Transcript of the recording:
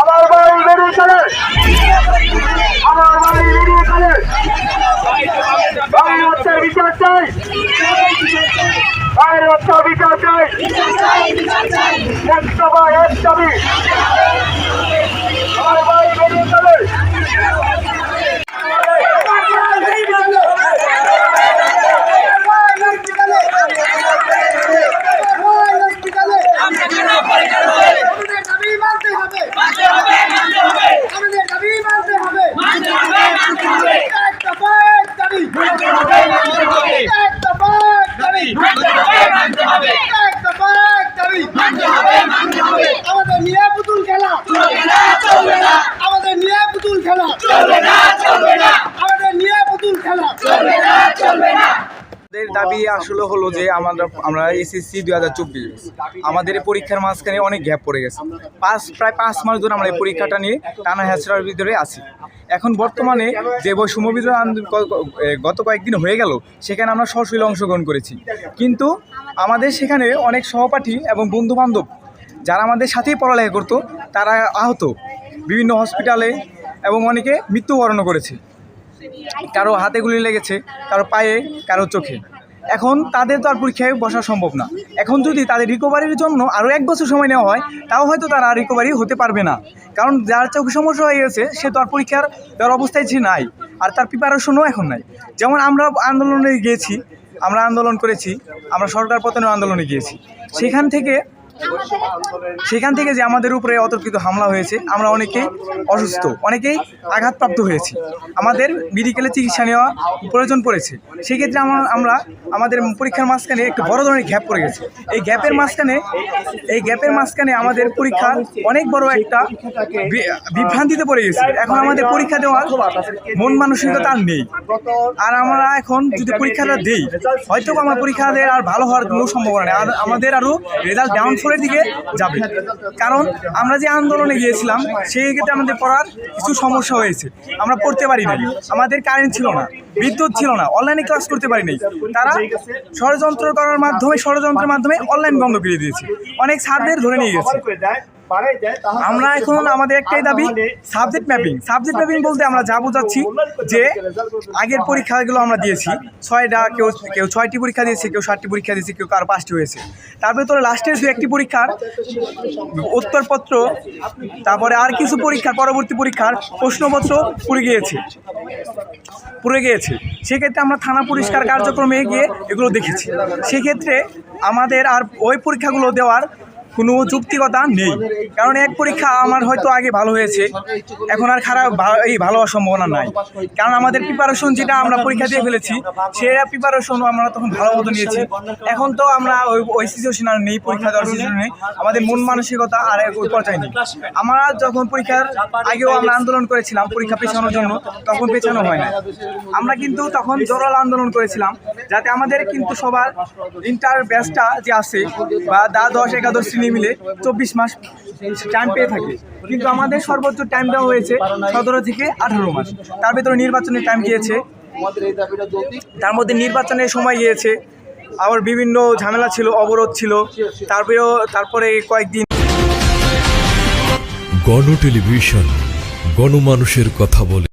আমার বাড়ি বেরিয়ে চলে। আমার বাড়ি বেরিয়ে চলে। বাড়ির হচ্ছে বিচার চাই। বাড়ির হচ্ছে বিচার চাই। এক সভা এক আমার বাড়ি বেরিয়ে চলে আমাদের দাবি মানতে হবে আমাদের দাবি মানতে হবে এক দফা এক দাবি এক দফা এক দাবি এক দফা এক দাবি আমাদের দাবি আসলে হলো যে আমরা আমরা এসএসসি দুই হাজার চব্বিশ আমাদের এই পরীক্ষার মাঝখানে অনেক গ্যাপ পড়ে গেছে। পাঁচ প্রায় পাঁচ মাস ধরে আমরা এই পরীক্ষাটা নিয়ে টানা হ্যাচড়ার ভিতরে আছি। এখন বর্তমানে যে বৈষম্য এ, গত কয়েকদিন হয়ে গেল সেখানে আমরা সশরীরে অংশগ্রহণ করেছি। কিন্তু আমাদের সেখানে অনেক সহপাঠী এবং বন্ধু বান্ধব যারা আমাদের সাথেই পড়ালেখা করতো, তারা আহত। বিভিন্ন হসপিটালে এবং অনেকে মৃত্যুবরণ করেছে। কারও হাতে গুলি লেগেছে, কারও পায়ে, কারও চোখে। এখন তাদের তো আর পরীক্ষায় বসা সম্ভব না। এখন যদি তাদের রিকভারির জন্য আরও এক বছর সময় নেওয়া হয়, তাও হয়তো তারা রিকভারি হতে পারবে না। কারণ যার চোখে সমস্যা হয়ে গেছে, সে তো আর পরীক্ষার দেওয়ার অবস্থায় যে নাই। আর তার প্রিপারেশনও এখন নাই। যেমন আমরা আন্দোলনে গিয়েছি, আমরা আন্দোলন করেছি, আমরা সরকার পতনের আন্দোলনে গিয়েছি। সেখান থেকে সেখান থেকে যে আমাদের উপরে অতর্কিত হামলা হয়েছে, আমরা অনেকেই অসুস্থ, অনেকেই আঘাতপ্রাপ্ত হয়েছি। আমাদের মেডিকেলে চিকিৎসা নেওয়া প্রয়োজন পড়েছে। সেক্ষেত্রে আমরা আমরা আমাদের পরীক্ষার মাঝখানে একটু বড় ধরনের গ্যাপ পড়ে গেছে। এই গ্যাপের মাঝখানে, এই গ্যাপের মাঝখানে আমাদের পরীক্ষা অনেক বড় একটা বিভ্রান্তিতে পড়ে গেছে। এখন আমাদের পরীক্ষা দেওয়ার মন মানসিকতা আর নেই। আর আমরা এখন যদি পরীক্ষাটা দিই হয়তো আমার পরীক্ষা দেওয়ার আর ভালো হওয়ার কোনো সম্ভাবনা নেই। আর আমাদের আরও রেজাল্ট ডাউনফলের দিকে যাবে। কারণ আমরা যে আন্দোলনে গিয়েছিলাম, সেই ক্ষেত্রে আমাদের পড়ার কিছু সমস্যা হয়েছে। আমরা পড়তে পারি নাই। আমাদের কারেন্ট ছিল না, বিদ্যুৎ ছিল না অনলাইনে ক্লাস করতে পারি নাই। তারা ষড়যন্ত্র করার মাধ্যমে, ষড়যন্ত্রের মাধ্যমে অনলাইন বন্ধ করে দিয়েছে। অনেক স্যারদের ধরে নিয়ে গেছে। আমরা এখন আমাদের একটাই দাবি সাবজেক্ট ম্যাপিং সাবজেক্ট ম্যাপিং বলতে আমরা যা বোঝাচ্ছি যে আগের পরীক্ষাগুলো আমরা দিয়েছি। ছয়টা কেউ কেউ ছয়টি পরীক্ষা দিয়েছে কেউ সাতটি পরীক্ষা দিয়েছে কেউ কার পাঁচটি হয়েছে। তার ভেতরে লাস্টের দু একটি পরীক্ষার উত্তরপত্র তারপরে আর কিছু পরীক্ষার পরবর্তী পরীক্ষার প্রশ্নপত্র পুড়ে গিয়েছে। পুড়ে গিয়েছে। সেক্ষেত্রে আমরা থানা পরিষ্কার কার্যক্রমে গিয়ে এগুলো দেখেছি। সেক্ষেত্রে আমাদের আর ওই পরীক্ষাগুলো দেওয়ার কোনো যুক্তিকতা নেই। কারণ এক পরীক্ষা আমার হয়তো আগে ভালো হয়েছে, এখন আর খারাপ এই ভালো হওয়ার সম্ভাবনা নাই। কারণ আমাদের প্রিপারেশন যেটা আমরা পরীক্ষা দিয়ে ফেলেছি সেটা প্রিপারেশন আমরা তখন ভালো মতো নিয়েছি। এখন তো আমরা ওই ওই সিচুয়েশন আর নেই, পরীক্ষা দেওয়ার সিচুয়েশন নেই। আমাদের মন মানসিকতা আর এক পর্যায়ে নেই। আমরা যখন পরীক্ষার আগেও আমরা আন্দোলন করেছিলাম, পরীক্ষা পেছানোর জন্য, তখন পেছানো হয় না আমরা কিন্তু তখন জোরাল আন্দোলন করেছিলাম। যাতে আমাদের কিন্তু সবার ইন্টার ব্যাচটা যে আছে বা দ্বাদশ একাদশ শ্রেণি মিলে চব্বিশ মাস টাইম পেয়ে থাকে। কিন্তু আমাদের সর্বোচ্চ টাইম দেওয়া হয়েছে সতেরো থেকে আঠারো মাস। তার ভেতরে নির্বাচনের টাইম গিয়েছে। তার মধ্যে নির্বাচনের সময় গিয়েছে। আবার বিভিন্ন ঝামেলা ছিল, অবরোধ ছিল। তারপরেও তারপরে কয়েকদিন গণ টেলিভিশন, গণমানুষের কথা বলে।